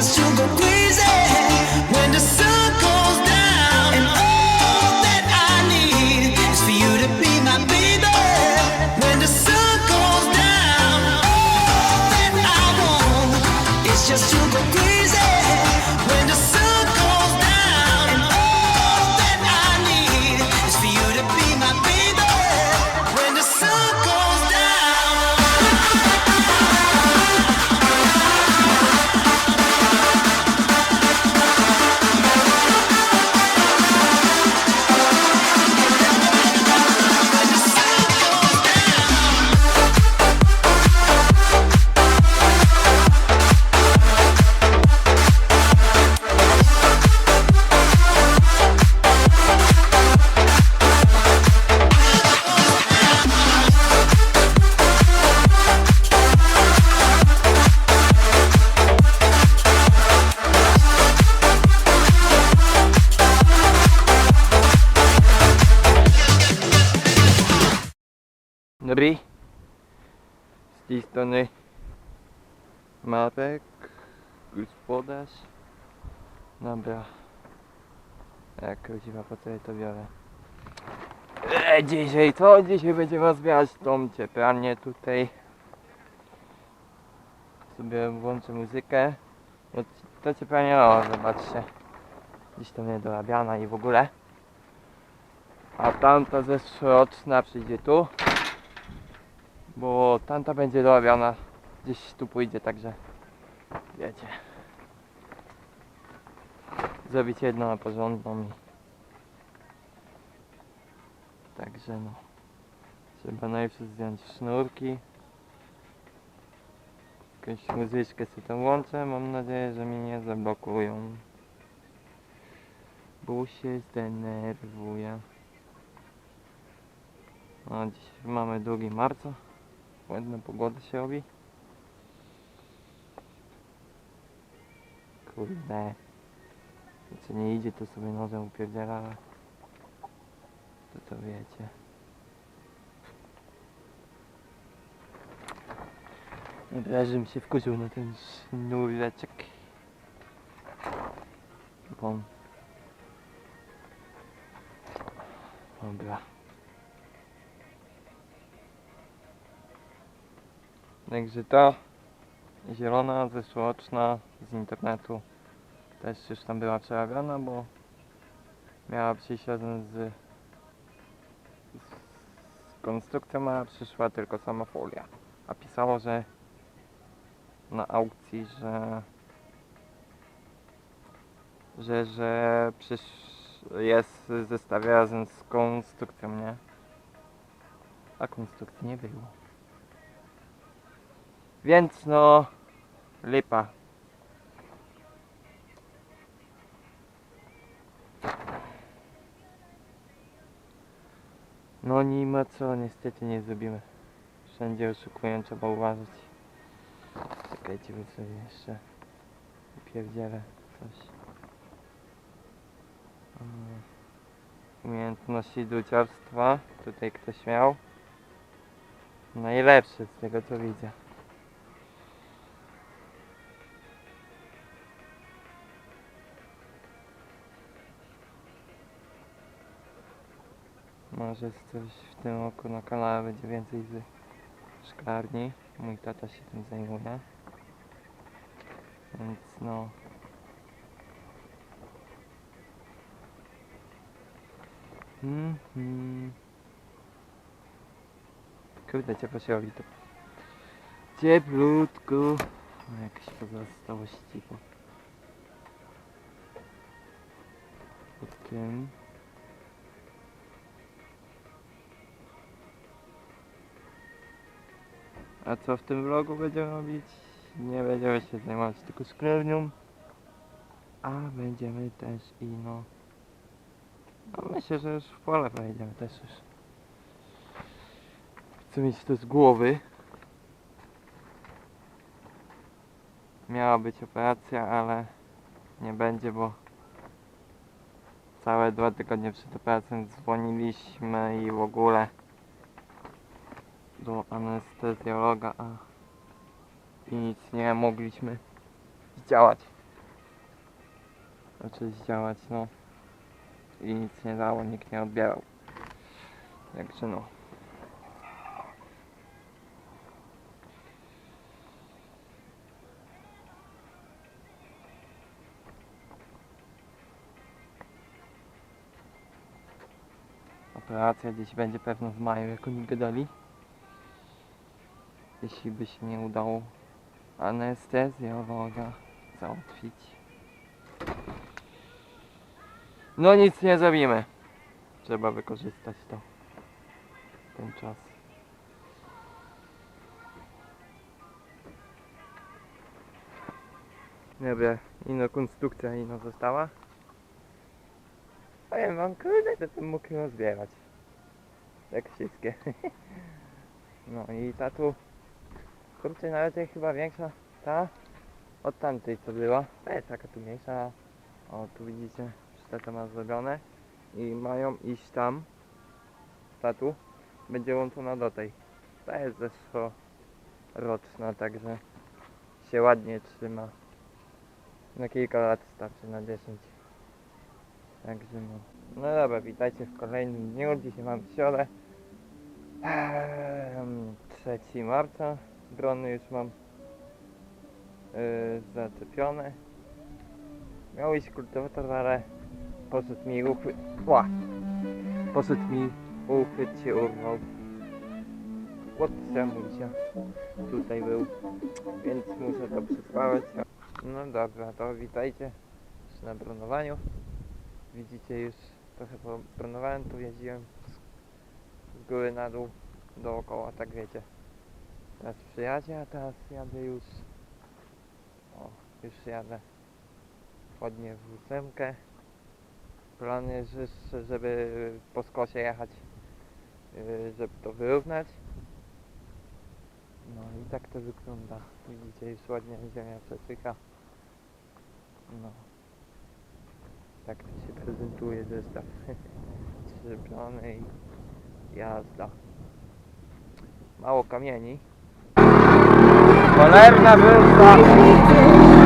just too Dobry. Z tej strony Marek, gospodarz. Dobra. Jak rodzima po co ja to biorę? E, dzisiaj co? Dzisiaj będziemy rozbierać tą cieplanie tutaj. Sobie włączę muzykę. No, to cieplanie, o zobaczcie. Dziś to mnie dorabiana i w ogóle. A tamta zeszłoroczna przyjdzie tu bo tamta będzie dolawiana gdzieś tu pójdzie, także wiecie. Zrobić jedno na porządną i także no. Trzeba najpierw zdjąć sznurki. Jakąś muzyczkę sobie tam włączę mam nadzieję, że mnie nie zablokują. Bo się zdenerwuję. No dziś mamy 2 marca Ładna pogoda się robi. Kurde. Co nie idzie, to sobie nożem upierdziela. To to wiecie. Dobra, żebym się wkurzył na ten sznureczek. Bom. Dobra. Także ta zielona, zeszłoroczna z internetu też już tam była przerabiana, bo miała przyjść razem z, z, konstrukcją, a przyszła tylko sama folia. A pisało, że na aukcji, że że, że przysz, jest w zestawie razem z konstrukcją, nie? A konstrukcji nie było. Więc no, lipa. No nie ma co, niestety nie zrobimy. Wszędzie oszukują, trzeba uważać. Czekajcie, bo sobie jeszcze pierdzielę coś. Umiejętności druciarstwa, tutaj ktoś miał. Najlepsze z tego co widzę. Może coś w tym roku na kanale będzie więcej z szklarni. Mój tata się tym zajmuje. Więc no. Mhm. Kurde, ciepło się robi to. Cieplutko. No, jakieś pozostałości po... Pod tym. A co w tym vlogu będziemy robić? Nie będziemy się zajmować tylko szklarnią. A będziemy też i no... No myślę, że już w pole pojedziemy też już. Chcę mieć to z głowy. Miała być operacja, ale nie będzie, bo całe dwa tygodnie przed operacją dzwoniliśmy i w ogóle do anestezjologa, a i nic nie mogliśmy działać. Zaczęli działać, no. I nic nie dało, nikt nie odbierał. Także no. Operacja gdzieś będzie pewno w maju, jak oni gadali. Jeśli by się nie udało anestezjologa załatwić. No nic nie zrobimy. Trzeba wykorzystać to. Ten czas. Dobra, ino konstrukcja ino została. Powiem wam, kurde, to bym mógł ją zbierać. Jak wszystkie. No i ta tu, kurczę, nawet jest chyba większa ta od tamtej co była. Ta jest taka tu mniejsza. O, tu widzicie, że ta ma zrobione. I mają iść tam. Ta tu będzie łączona do tej. Ta jest zeszłoroczna, także się ładnie trzyma. Na kilka lat starczy, na 10. Także no. No dobra, witajcie w kolejnym dniu. Dzisiaj mam środę. Ehm, 3 marca. Drony już mam yy, zaczepione. Miał iść kultywator, ale poszedł mi uchwyt. Ła! Poszedł mi uchwyt się urwał. Tutaj był, więc muszę to przespawać. No dobra, to witajcie już na bronowaniu. Widzicie już trochę pobronowałem, tu jeździłem z góry na dół, dookoła, tak wiecie. Teraz przyjadzie, a teraz jadę już, o, już jadę ładnie w ósemkę. Plan jest żeby po skosie jechać, yy, żeby to wyrównać. No i tak to wygląda. Widzicie, już ładnie ziemia przesyka. No. Tak to się prezentuje zestaw. Trzepiony i jazda. Mało kamieni. leve na był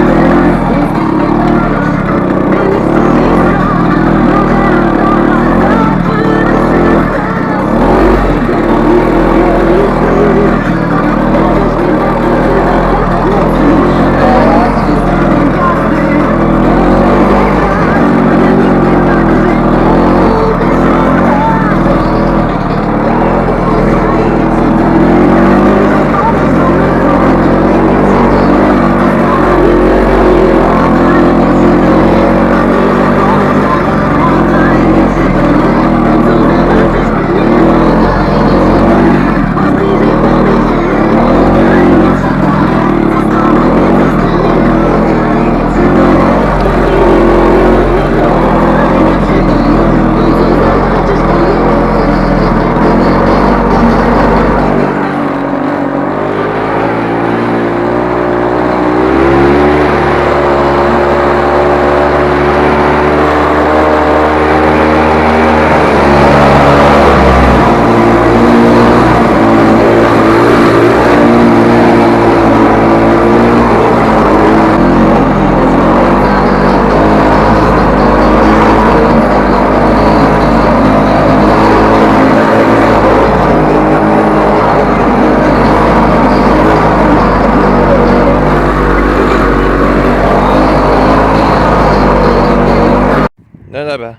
dobra.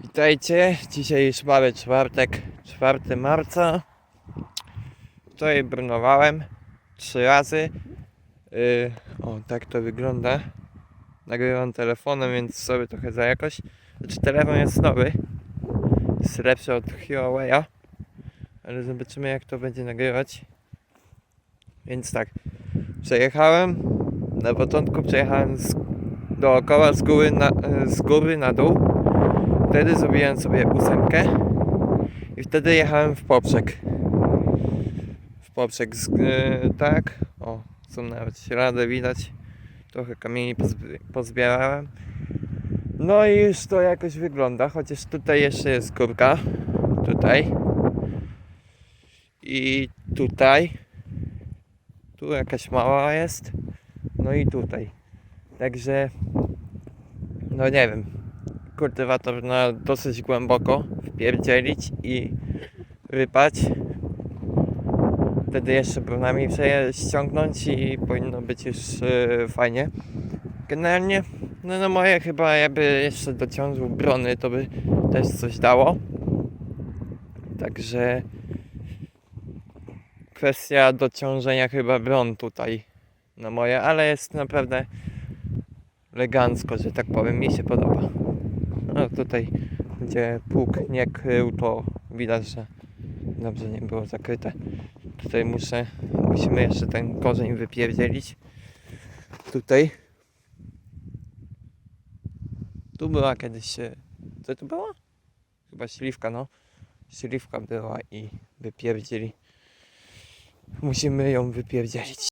Witajcie. Dzisiaj już mamy czwartek, 4 marca. Wczoraj brunowałem trzy razy. Yy, o, tak to wygląda. Nagrywam telefonem, więc sobie trochę za jakość. Znaczy telefon jest nowy. Jest lepszy od Huawei'a. Ale zobaczymy jak to będzie nagrywać. Więc tak. Przejechałem. Na początku przejechałem z dookoła z góry na, z góry na dół. Wtedy zrobiłem sobie ósemkę i wtedy jechałem w poprzek. W poprzek z, e, tak. O, są nawet ślady widać. Trochę kamieni pozbi- pozbierałem. No i już to jakoś wygląda, chociaż tutaj jeszcze jest górka. Tutaj. I tutaj. Tu jakaś mała jest. No i tutaj. Także no nie wiem. Kultywator na dosyć głęboko wpierdzielić i rypać. Wtedy jeszcze przeje- ściągnąć i powinno być już e, fajnie. Generalnie no, no moje chyba jakby jeszcze dociążył brony, to by też coś dało. Także kwestia dociążenia chyba bron tutaj na moje, ale jest naprawdę elegancko, że tak powiem, mi się podoba. No tutaj, gdzie pług nie krył, to widać, że dobrze nie było zakryte. Tutaj muszę, musimy jeszcze ten korzeń wypierdzielić. Tutaj. Tu była kiedyś, e, co tu było? Chyba śliwka, no. Śliwka była i wypierdzieli. Musimy ją wypierdzielić.